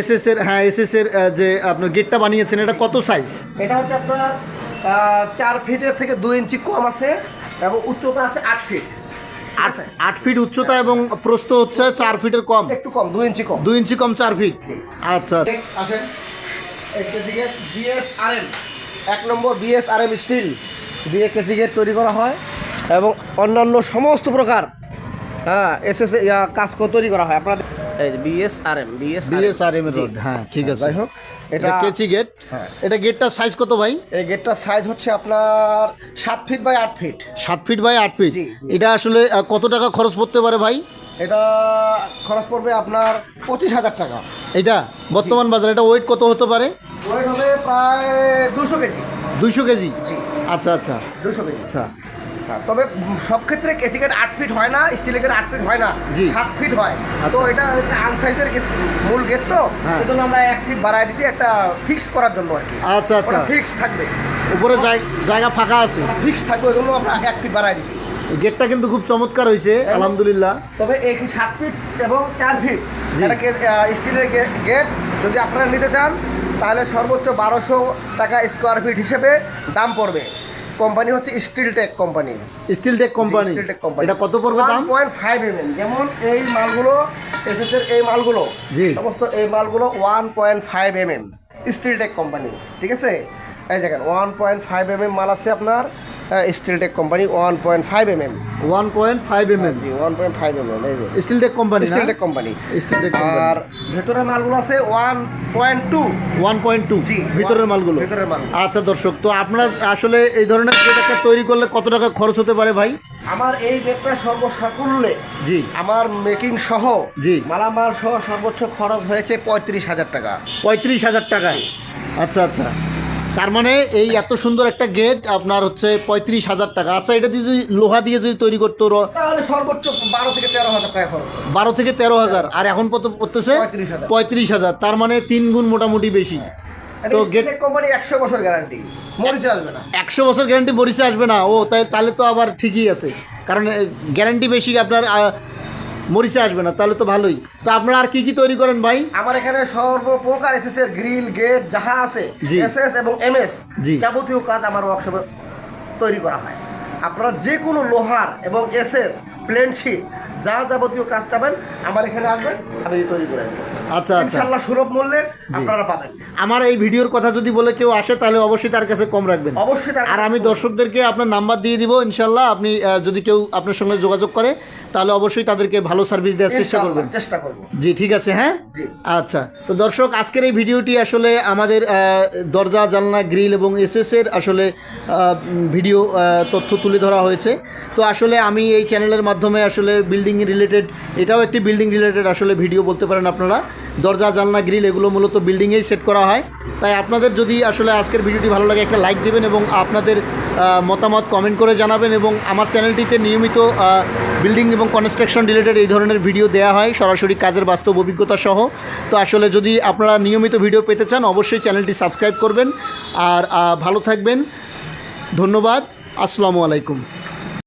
SS এর হ্যাঁ SS এর যে আপনার গেটটা বানিয়েছেন এটা কত সাইজ এটা হচ্ছে আপনার চার ফিটের থেকে দুই ইঞ্চি কম আছে এবং উচ্চতা আছে আট ফিট। আট ফিট উচ্চতা এবং প্রস্থ হচ্ছে চার ফিটের কম? একটু কম দুই ইঞ্চি কম। দুই ইঞ্চি কম চার ফিট? আচ্ছা। আসেন দিকে বিএসআরএম এক নম্বর বিএসআরএম স্টিল দিয়ে কেজি গেট তৈরি করা হয় এবং অন্যান্য সমস্ত প্রকার হ্যাঁ এস এস কাজ তৈরি করা হয়। আপনার বিএসআরএম বিএস বিএসআরএম এর রোড হ্যাঁ ঠিক আছে। যাই হোক এটা কেচি গেট হ্যাঁ। এটা গেটটার সাইজ কত ভাই? এই গেটটার সাইজ হচ্ছে আপনার সাত ফিট বাই আট ফিট সাত ফিট বাই আট ফিট। এটা আসলে কত টাকা খরচ পড়তে পারে ভাই? এটা খরচ পড়বে আপনার পঁচিশ হাজার টাকা। এটা বর্তমান বাজারে এটা ওয়েট কত হতে পারে? ওয়েট হবে প্রায় দুশো কেজি। দুইশো কেজি? আচ্ছা আচ্ছা। দুশো কেজি। আচ্ছা। হ্যাঁ, তবে সব ক্ষেত্রে কেসি গেট আট ফিট হয় না স্টিলের আট ফিট হয় না। সাত ফিট হয়। আচ্ছা। তো এটা আনসাইজের মূল গেট তো। হ্যাঁ। এই জন্য আমরা এক ফিট বাড়ায় দিছি একটা ফিক্সড করার জন্য আর কি। আচ্ছা আচ্ছা। ফিক্স থাকবে। উপরে জায়- জায়গা ফাঁকা আছে। ফিক্স থাকবে ওই জন্য আমরা এক ফিট বাড়ায় দিছি। গেটটা কিন্তু খুব চমৎকার হয়েছে আলহামদুলিল্লাহ। তবে এই সাত ফিট এবং চার ফিট স্টিলের গেট যদি আপনারা নিতে চান তাহলে সর্বোচ্চ বারোশো টাকা স্কোয়ার ফিট হিসেবে দাম পড়বে। কোম্পানি হচ্ছে steel tech company steel tech company steel tech company এটা কত পড়বে দাম? পয়েন্ট ফাইভ এম যেমন এই মালগুলো এসএসের এই মালগুলো জি। সমস্ত এই মালগুলো one point five M M steel tech company ঠিক আছে? এই দেখেন one point five M M মাল আছে আপনার। Steel tech company one point five M M one point five M M জি one point five M M এই যে। Steel tech company steel tech company steel tech আর ভেতরের মালগুলো আছে one point two one point two জি, ভিতরের মালগুলো? ভিতরের মাল। আচ্ছা দর্শক তো আপনার আসলে এই ধরনের গেট তৈরি করলে কত টাকা খরচ হতে পারে ভাই? আমার এই গেটটা সর্বসাকুল্যে জি। আমার মেকিং সহ জি। মালামাল সহ সর্বোচ্চ খরচ হয়েছে পঁয়ত্রিশ হাজার টাকা। পঁয়ত্রিশ হাজার টাকায়। আচ্ছা আচ্ছা। তার মানে এই এত সুন্দর একটা গেট আপনার হচ্ছে পঁয়ত্রিশ হাজার টাকা। আচ্ছা এটা দিয়ে যদি লোহা দিয়ে যদি তৈরি করতো তাহলে সর্বোচ্চ বারো থেকে তেরো হাজার টাকা খরচ বারো থেকে তেরো হাজার আর এখন কত পড়তেছে পঁয়ত্রিশ হাজার। তার মানে তিন গুণ মোটামুটি বেশি। তো গেট কোম্পানি একশো বছর গ্যারান্টি মরিচে আসবে না। একশো বছর গ্যারান্টি মরিচে আসবে না। ও তাই তাহলে তো আবার ঠিকই আছে। কারণ গ্যারান্টি বেশি আপনার মরিচে আসবে না তাহলে তো ভালোই। তো আপনারা আর কি কি তৈরি করেন ভাই? আমার এখানে সর্বপ্রকার এসএস এর গ্রিল গেট যাহা আছে এস এসএস এবং এমএস। যাবতীয় কাজ আমার ওয়ার্কশপে তৈরি করা হয়। আপনারা যে কোনো লোহার এবং এসএস প্লেন শিট যা যাবতীয় কাজ পাবেন আমার এখানে আসবেন আমি তৈরি করে দেবো। আচ্ছা আচ্ছা। সুলভ মূল্যে আপনারা পাবেন। আমার এই ভিডিওর কথা যদি বলে কেউ আসে তাহলে অবশ্যই তার কাছে কম রাখবেন। অবশ্যই আর আমি দর্শকদেরকে আপনার নাম্বার দিয়ে দিব ইনশাল্লাহ আপনি যদি কেউ আপনার সঙ্গে যোগাযোগ করে তাহলে অবশ্যই তাদেরকে ভালো সার্ভিস দেওয়ার চেষ্টা করবেন। চেষ্টা করব। জি ঠিক আছে হ্যাঁ? আচ্ছা তো দর্শক আজকের এই ভিডিওটি আসলে আমাদের দরজা জানলা গ্রিল এবং এসএস এর আসলে ভিডিও তথ্য তুলে ধরা হয়েছে। তো আসলে আমি এই চ্যানেলের মাধ্যমে আসলে বিল্ডিং রিলেটেড এটাও একটি বিল্ডিং রিলেটেড আসলে ভিডিও বলতে পারেন আপনারা। দরজা, জানলা, গ্রিল এগুলো মূলত বিল্ডিংয়েই সেট করা হয়। তাই আপনাদের যদি আসলে আজকের ভিডিওটি ভালো লাগে, একটা লাইক দেবেন এবং আপনাদের মতামত কমেন্ট করে জানাবেন এবং আমার চ্যানেলটিতে নিয়মিত বিল্ডিং এবং কনস্ট্রাকশন রিলেটেড এই ধরনের ভিডিও দেওয়া হয়, সরাসরি কাজের বাস্তব অভিজ্ঞতা সহ। তো আসলে যদি আপনারা নিয়মিত ভিডিও পেতে চান, অবশ্যই চ্যানেলটি সাবস্ক্রাইব করবেন। আর ভালো থাকবেন। ধন্যবাদ। আসসালামু আলাইকুম।